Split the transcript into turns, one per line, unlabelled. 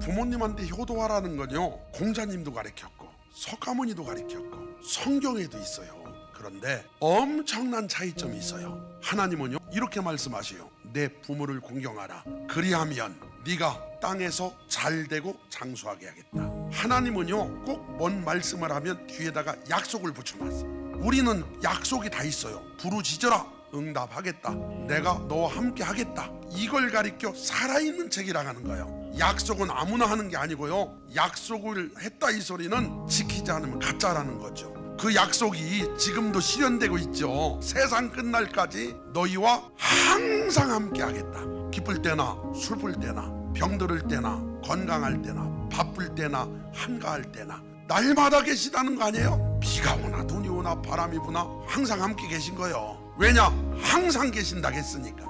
부모님한테 효도하라는 건요 공자님도 가르쳤고 석가모니도 가르쳤고 성경에도 있어요. 그런데 엄청난 차이점이 있어요. 하나님은요 이렇게 말씀하세요. 내 부모를 공경하라. 그리하면 네가 땅에서 잘 되고 장수하게 하겠다. 하나님은요 꼭 뭔 말씀을 하면 뒤에다가 약속을 붙여놨어. 우리는 약속이 다 있어요. 부르짖어라. 응답하겠다. 내가 너와 함께 하겠다. 이걸 가리켜 살아있는 책이라 하는 거예요. 약속은 아무나 하는 게 아니고요. 약속을 했다 이 소리는 지키지 않으면 가짜라는 거죠. 그 약속이 지금도 실현되고 있죠. 세상 끝날까지 너희와 항상 함께 하겠다. 기쁠 때나 슬플 때나 병들을 때나 건강할 때나 바쁠 때나 한가할 때나 날마다 계시다는 거 아니에요? 비가 오나 눈 이 오나 바람이 부나 항상 함께 계신 거예요. 왜냐? 항상 계신다겠으니까.